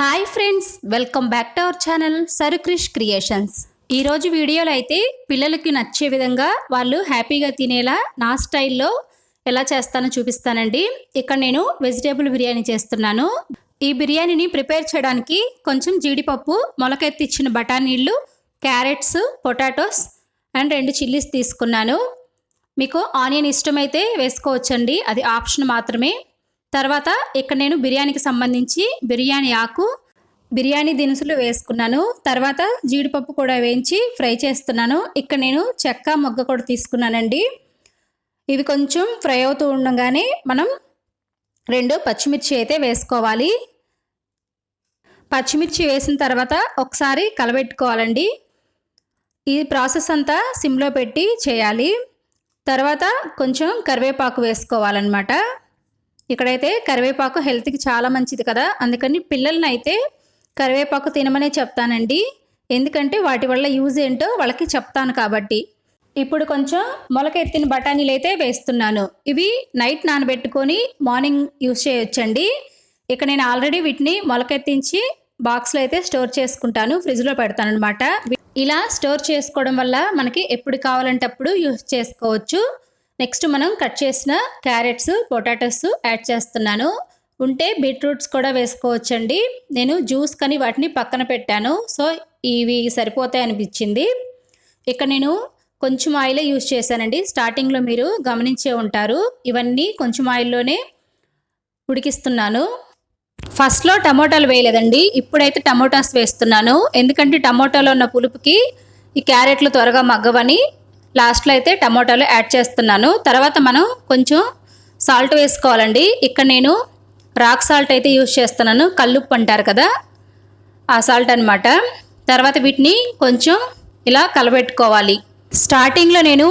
Hi friends welcome back to our channel సరుక్రిష్ creations. ఈరోజు వీడియోలో అయితే పిల్లలకి నచ్చే విధంగా వాళ్ళు హ్యాపీగా తినేలా నా స్టైల్లో ఎలా చేస్తానో చూపిస్తానండి. ఇక్కడ నేను వెజిటేబుల్ బిర్యానీ చేస్తున్నాను. ఈ బిర్యానీని ప్రిపేర్ చేయడానికి కొంచెం జీడిపప్పు మొలకెత్తిచ్చిన బఠానీళ్ళు క్యారెట్స్ పొటాటోస్ అండ్ రెండు చిల్లీస్ తీసుకున్నాను. మీకు ఆనియన్ ఇష్టమైతే వేసుకోవచ్చండి. అది ఆప్షన్ మాత్రమే. తర్వాత ఇక్కడ నేను బిర్యానీకి సంబంధించి బిర్యానీ ఆకు బిర్యానీ దినుసులు వేసుకున్నాను. తర్వాత జీడిపప్పు కూడా వేయించి ఫ్రై చేస్తున్నాను. ఇక్కడ నేను చెక్క మొగ్గ కూడా తీసుకున్నానండి. ఇవి కొంచెం ఫ్రై అవుతూ ఉండగానే మనం రెండు పచ్చిమిర్చి అయితే వేసుకోవాలి. పచ్చిమిర్చి వేసిన తర్వాత ఒకసారి కలబెట్టుకోవాలండి. ఈ ప్రాసెస్ అంతా సిమ్లో పెట్టి చేయాలి. తర్వాత కొంచెం కరివేపాకు వేసుకోవాలన్నమాట. ఇక్కడైతే కరివేపాకు హెల్త్కి చాలా మంచిది కదా. అందుకని పిల్లల్ని అయితే కరివేపాకు తినమనే చెప్తానండి. ఎందుకంటే వాటి వల్ల యూజ్ ఏంటో వాళ్ళకి చెప్తాను కాబట్టి. ఇప్పుడు కొంచెం మొలకెత్తిన బఠానీలు అయితే వేస్తున్నాను. ఇవి నైట్ నానబెట్టుకొని మార్నింగ్ యూజ్ చేయొచ్చండి. ఇక నేను ఆల్రెడీ వీటిని మొలకెత్తించి బాక్స్లో అయితే స్టోర్ చేసుకుంటాను. ఫ్రిడ్జ్లో పెడతాను అనమాట ఇలా స్టోర్ చేసుకోవడం వల్ల మనకి ఎప్పుడు కావాలంటే అప్పుడు యూజ్ చేసుకోవచ్చు. నెక్స్ట్ మనం కట్ చేసిన క్యారెట్స్ పొటాటోస్ యాడ్ చేస్తున్నాను. ఉంటే బీట్రూట్స్ కూడా వేసుకోవచ్చండి. నేను జ్యూస్ కానీ వాటిని పక్కన పెట్టాను. సో ఇవి సరిపోతాయి అనిపించింది. ఇక్కడ నేను కొంచెం ఆయిలే యూజ్ చేశానండి. స్టార్టింగ్లో మీరు గమనించే ఉంటారు. ఇవన్నీ కొంచెం ఆయిల్లోనే ఉడికిస్తున్నాను. ఫస్ట్లో టమోటాలు వేయలేదండి. ఇప్పుడైతే టమోటాస్ వేస్తున్నాను. ఎందుకంటే టమోటాలో ఉన్న పులుపుకి ఈ క్యారెట్లు త్వరగా మగ్గవని లాస్ట్లో అయితే టమోటాలు యాడ్ చేస్తున్నాను. తర్వాత మనం కొంచెం సాల్ట్ వేసుకోవాలండి. ఇక్కడ నేను రాక్ సాల్ట్ అయితే యూజ్ చేస్తున్నాను. కల్లుప్పు అంటారు కదా ఆ సాల్ట్ అనమాట తర్వాత వీటిని కొంచెం ఇలా కలబెట్టుకోవాలి. స్టార్టింగ్లో నేను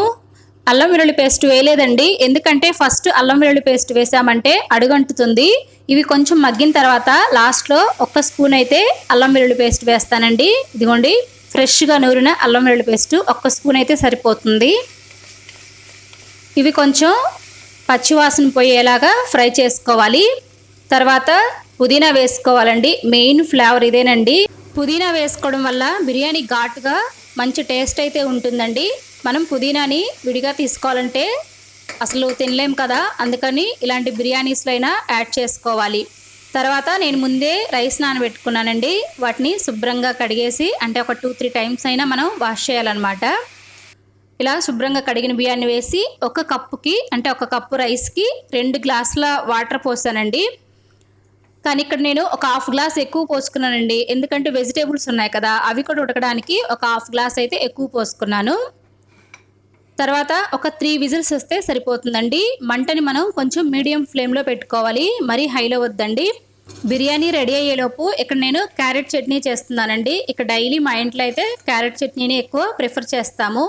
అల్లం వెల్లుల్లి పేస్ట్ వేయలేదండి. ఎందుకంటే ఫస్ట్ అల్లం వెల్లుల్లి పేస్ట్ వేసామంటే అడుగంటుతుంది. ఇవి కొంచెం మగ్గిన తర్వాత లాస్ట్లో ఒక్క స్పూన్ అయితే అల్లం వెల్లుల్లి పేస్ట్ వేస్తానండి. ఇదిగోండి. ఫ్రెష్గా నూరిన అల్లం వెల్లుల్లి పేస్ట్ ఒక్క స్పూన్ అయితే సరిపోతుంది. ఇవి కొంచెం పచ్చివాసన పోయేలాగా ఫ్రై చేసుకోవాలి. తర్వాత పుదీనా వేసుకోవాలండి. మెయిన్ ఫ్లేవర్ ఇదేనండి. పుదీనా వేసుకోవడం వల్ల బిర్యానీ ఘాటుగా మంచి టేస్ట్ అయితే ఉంటుందండి. మనం పుదీనాని విడిగా తీసుకోవాలంటే అసలు తినలేం కదా. అందుకని ఇలాంటి బిర్యానీస్లో అయినా యాడ్ చేసుకోవాలి. తర్వాత నేను ముందే రైస్ నానబెట్టుకున్నానండి. వాటిని శుభ్రంగా కడిగేసి అంటే ఒక టూ త్రీ టైమ్స్ అయినా మనం వాష్ చేయాలన్నమాట. ఇలా శుభ్రంగా కడిగిన బియ్యాన్ని వేసి ఒక కప్పుకి అంటే ఒక కప్పు రైస్కి రెండు గ్లాసుల వాటర్ పోసానండి. కానీ ఇక్కడ నేను ఒక హాఫ్ గ్లాస్ ఎక్కువ పోసుకున్నానండి. ఎందుకంటే వెజిటేబుల్స్ ఉన్నాయి కదా అవి కూడా ఉడకడానికి ఒక హాఫ్ గ్లాస్ అయితే ఎక్కువ పోసుకున్నాను. తర్వాత ఒక త్రీ విజిల్స్ వస్తే సరిపోతుందండి. మంటని మనం కొంచెం మీడియం ఫ్లేమ్లో పెట్టుకోవాలి. మరీ హైలో వద్దండి. బిర్యానీ రెడీ అయ్యేలోపు ఇక్కడ నేను క్యారెట్ చట్నీ చేస్తున్నానండి. ఇక్కడ డైలీ మా ఇంట్లో అయితే క్యారెట్ చట్నీని ఎక్కువ ప్రిఫర్ చేస్తాము.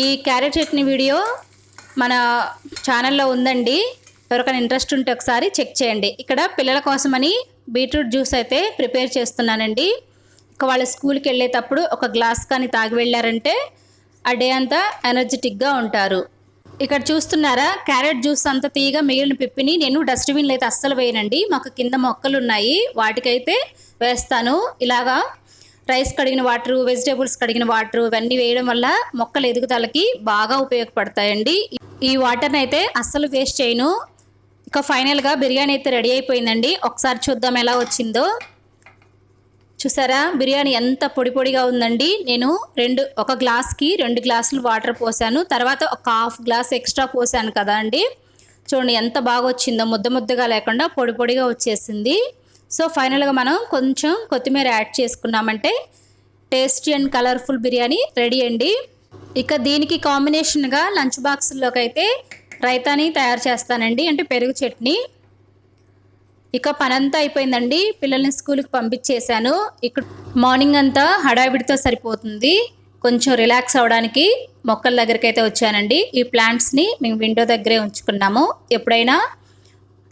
ఈ క్యారెట్ చట్నీ వీడియో మన ఛానల్లో ఉందండి. ఎవరికైనా ఇంట్రెస్ట్ ఉంటే ఒకసారి చెక్ చేయండి. ఇక్కడ పిల్లల కోసమని బీట్రూట్ జ్యూస్ అయితే ప్రిపేర్ చేస్తున్నానండి. ఇక వాళ్ళ స్కూల్కి వెళ్ళేటప్పుడు ఒక గ్లాస్ కానీ తాగి వెళ్ళారంటే ఆ డే అంతా ఎనర్జెటిక్గా ఉంటారు. ఇక్కడ చూస్తున్నారా? క్యారెట్ జ్యూస్ అంత తీయగా మిగిలిన పిప్పిని నేను డస్ట్బిన్లో అయితే అస్సలు వేయనండి. మాకు కింద మొక్కలు ఉన్నాయి. వాటికైతే వేస్తాను. ఇలాగా రైస్ కడిగిన వాటర్ వెజిటేబుల్స్ కడిగిన వాటర్ ఇవన్నీ వేయడం వల్ల మొక్కల ఎదుగుదలకి బాగా ఉపయోగపడతాయండి. ఈ వాటర్ని అయితే అస్సలు వేస్ట్ చేయను. ఇక ఫైనల్గా బిర్యానీ అయితే రెడీ అయిపోయిందండి. ఒకసారి చూద్దాం ఎలా వచ్చిందో. చూసారా? బిర్యానీ ఎంత పొడి పొడిగా ఉందండి. నేను రెండు ఒక గ్లాస్కి రెండు గ్లాసులు వాటర్ పోసాను. తర్వాత ఒక హాఫ్ గ్లాస్ ఎక్స్ట్రా పోసాను కదా అండి. చూడండి ఎంత బాగా వచ్చిందో ముద్ద ముద్దగా లేకుండా పొడి పొడిగా వచ్చేసింది. సో ఫైనల్గా మనం కొంచెం కొత్తిమీర యాడ్ చేసుకున్నామంటే tasty and colourful biryani ready అండి. ఇక దీనికి కాంబినేషన్గా లంచ్ బాక్స్లోకి అయితే రైతాని తయారు చేస్తానండి. అంటే పెరుగు చట్నీ. ఇక పనంతా అయిపోయిందండి. పిల్లల్ని స్కూల్కి పంపించేశాను. ఇక్కడ మార్నింగ్ అంతా హడావిడితో సరిపోతుంది. కొంచెం రిలాక్స్ అవడానికి మొక్కల దగ్గరికి అయితే వచ్చానండి. ఈ ప్లాంట్స్ని మేము విండో దగ్గరే ఉంచుకున్నాము. ఎప్పుడైనా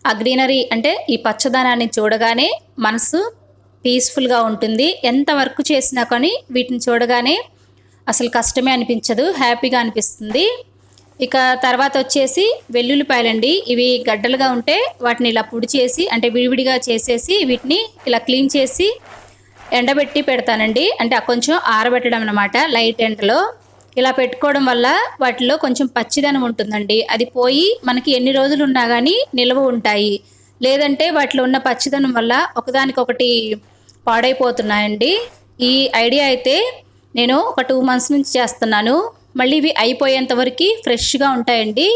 ఆ గ్రీనరీ అంటే ఈ పచ్చదనాన్ని చూడగానే మనసు పీస్ఫుల్గా ఉంటుంది. ఎంత వర్క్ చేసినా కానీ వీటిని చూడగానే అసలు కష్టమే అనిపించదు. హ్యాపీగా అనిపిస్తుంది. ఇక తర్వాత వచ్చేసి వెల్లుల్లిపాయలండి. ఇవి గడ్డలుగా ఉంటే వాటిని ఇలా పొడి చేసి అంటే విడివిడిగా చేసేసి వీటిని ఇలా క్లీన్ చేసి ఎండబెట్టి పెడతానండి. అంటే కొంచెం ఆరబెట్టడం అనమాట లైట్ ఎండలో. ఇలా పెట్టుకోవడం వల్ల వాటిలో కొంచెం పచ్చిదనం ఉంటుందండి. అది పోయి మనకి ఎన్ని రోజులు ఉన్నా కానీ నిల్వ ఉంటాయి. లేదంటే వాటిలో ఉన్న పచ్చిదనం వల్ల ఒకదానికొకటి పాడైపోతున్నాయండి. ఈ ఐడియా అయితే నేను ఒక టూ మంత్స్ నుంచి చేస్తున్నాను. మళ్ళీ ఇవి అయిపోయేంత వరకు ఫ్రెష్గా ఉంటాయండి.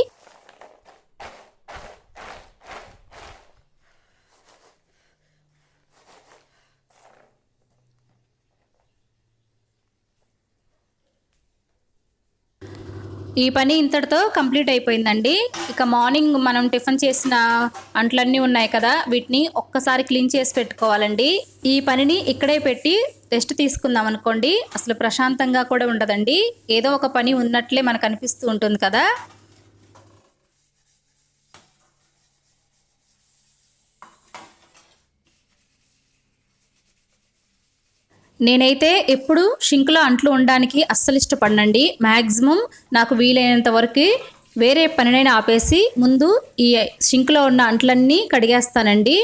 ఈ పని ఇంతటితో కంప్లీట్ అయిపోయిందండి. ఇక మార్నింగ్ మనం టిఫిన్ చేసిన అంట్లన్నీ ఉన్నాయి కదా వీటిని ఒక్కసారి క్లీన్ చేసి పెట్టుకోవాలండి. ఈ పనిని ఇక్కడే పెట్టి రెస్ట్ తీసుకుందాం అనుకోండి. అసలు ప్రశాంతంగా కూడా ఉండదండి. ఏదో ఒక పని ఉన్నట్లే మనకు అనిపిస్తూ ఉంటుంది కదా. నేనైతే ఎప్పుడు షింక్లో అంట్లు ఉండడానికి అస్సలు ఇష్టపడనండి. మ్యాక్సిమం నాకు వీలైనంత వరకు వేరే పనినైనా ఆపేసి ముందు ఈ షింక్లో ఉన్న అంట్లన్నీ కడిగేస్తానండి.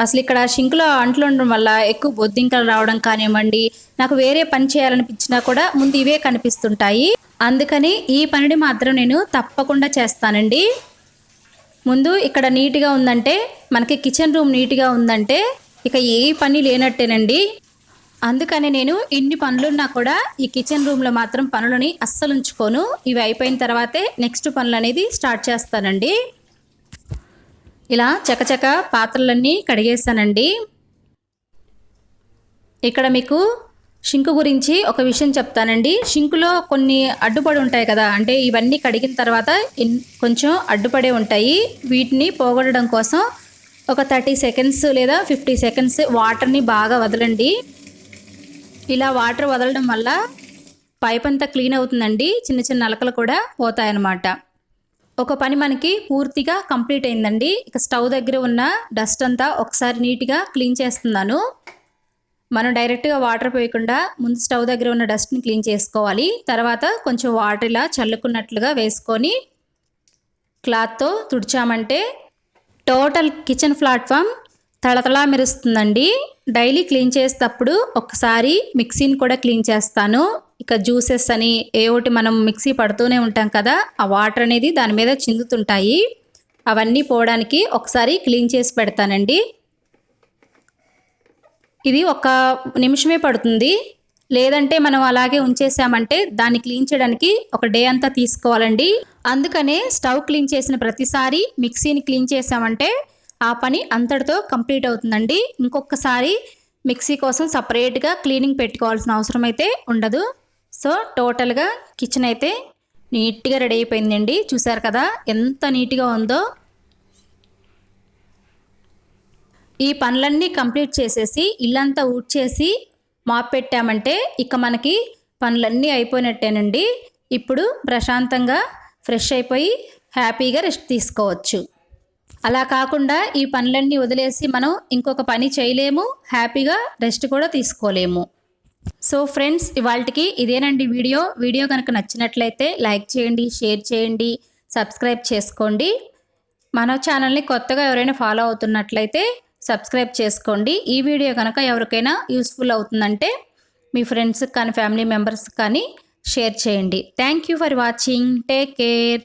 అసలు ఇక్కడ షింక్లో అంట్లు ఉండడం వల్ల ఎక్కువ బొద్దింకలు రావడం కానివ్వండి నాకు వేరే పని చేయాలనిపించినా కూడా ముందు ఇవే కనిపిస్తుంటాయి. అందుకని ఈ పనిని మాత్రం నేను తప్పకుండా చేస్తానండి. ముందు ఇక్కడ నీట్గా ఉందంటే మనకి కిచెన్ రూమ్ నీట్గా ఉందంటే ఇక ఏ పని లేనట్టేనండి. అందుకని నేను ఎన్ని పనులున్నా కూడా ఈ కిచెన్ రూమ్లో మాత్రం పనులని అస్సలు ఉంచుకోను. ఇవి అయిపోయిన తర్వాతే నెక్స్ట్ పనులు అనేది స్టార్ట్ చేస్తానండి. ఇలా చకచక పాత్రలన్నీ కడిగేస్తానండి. ఇక్కడ మీకు షింకు గురించి ఒక విషయం చెప్తానండి. షింకులో కొన్ని అడ్డుపడి ఉంటాయి కదా అంటే ఇవన్నీ కడిగిన తర్వాత కొంచెం అడ్డుపడే ఉంటాయి. వీటిని పోగొట్టడం కోసం ఒక థర్టీ సెకండ్స్ లేదా ఫిఫ్టీ సెకండ్స్ వాటర్ని బాగా వదలండి. ఇలా వాటర్ వదలడం వల్ల పైప్ అంతా క్లీన్ అవుతుందండి. చిన్న చిన్న నలకలు కూడా పోతాయన్నమాట. ఒక పని మనకి పూర్తిగా కంప్లీట్ అయిందండి. ఇక స్టవ్ దగ్గర ఉన్న డస్ట్ అంతా ఒకసారి నీట్గా క్లీన్ చేస్తున్నాను. మనం డైరెక్ట్గా వాటర్ పోయకుండా ముందు స్టవ్ దగ్గర ఉన్న డస్ట్ని క్లీన్ చేసుకోవాలి. తర్వాత కొంచెం వాటర్ ఇలా చల్లుకున్నట్లుగా వేసుకొని క్లాత్తో తుడిచామంటే టోటల్ కిచెన్ ప్లాట్ఫామ్ తళతళా మెరుస్తుందండి డైలీ క్లీన్ చేసేటప్పుడు ఒకసారి మిక్సీని కూడా క్లీన్ చేస్తాను. ఇక జ్యూసెస్ అని ఏ ఒకటి మనం మిక్సీ పడుతూనే ఉంటాం కదా ఆ వాటర్ అనేది దాని మీద చిందుతుంటాయి. అవన్నీ పోవడానికి ఒకసారి క్లీన్ చేసి పెడతానండి. ఇది ఒక నిమిషమే పడుతుంది. లేదంటే మనం అలాగే ఉంచేసామంటే దాన్ని క్లీన్ చేయడానికి ఒక డే అంతా తీసుకోవాలండి. అందుకనే స్టవ్ క్లీన్ చేసిన ప్రతిసారి మిక్సీని క్లీన్ చేసామంటే ఆ పని అంతటితో కంప్లీట్ అవుతుందండి. ఇంకొకసారి మిక్సీ కోసం సపరేట్గా క్లీనింగ్ పెట్టుకోవాల్సిన అవసరం అయితే ఉండదు. సో టోటల్గా కిచెన్ అయితే నీట్గా రెడీ అయిపోయిందండి. చూసారు కదా ఎంత నీట్గా ఉందో. ఈ పనులన్నీ కంప్లీట్ చేసేసి ఇల్లంతా ఊడ్చేసి మాప్ పెట్టామంటే ఇక మనకి పనులన్నీ అయిపోయినట్టేనండి. ఇప్పుడు ప్రశాంతంగా ఫ్రెష్ అయిపోయి హ్యాపీగా రెస్ట్ తీసుకోవచ్చు. అలా కాకుండా ఈ పనులన్నీ వదిలేసి మనం ఇంకొక పని చేయలేము హ్యాపీగా రెస్ట్ కూడా తీసుకోలేము. సో ఫ్రెండ్స్ ఇవాళకి ఇదేనండి వీడియో. వీడియో కనుక నచ్చినట్లయితే లైక్ చేయండి షేర్ చేయండి సబ్స్క్రైబ్ చేసుకోండి. మన ఛానల్ని కొత్తగా ఎవరైనా ఫాలో అవుతున్నట్లయితే సబ్స్క్రైబ్ చేసుకోండి. ఈ వీడియో కనుక ఎవరికైనా యూస్ఫుల్ అవుతుందంటే మీ ఫ్రెండ్స్కి కానీ ఫ్యామిలీ మెంబర్స్ కానీ షేర్ చేయండి. Thank you for watching. Take care.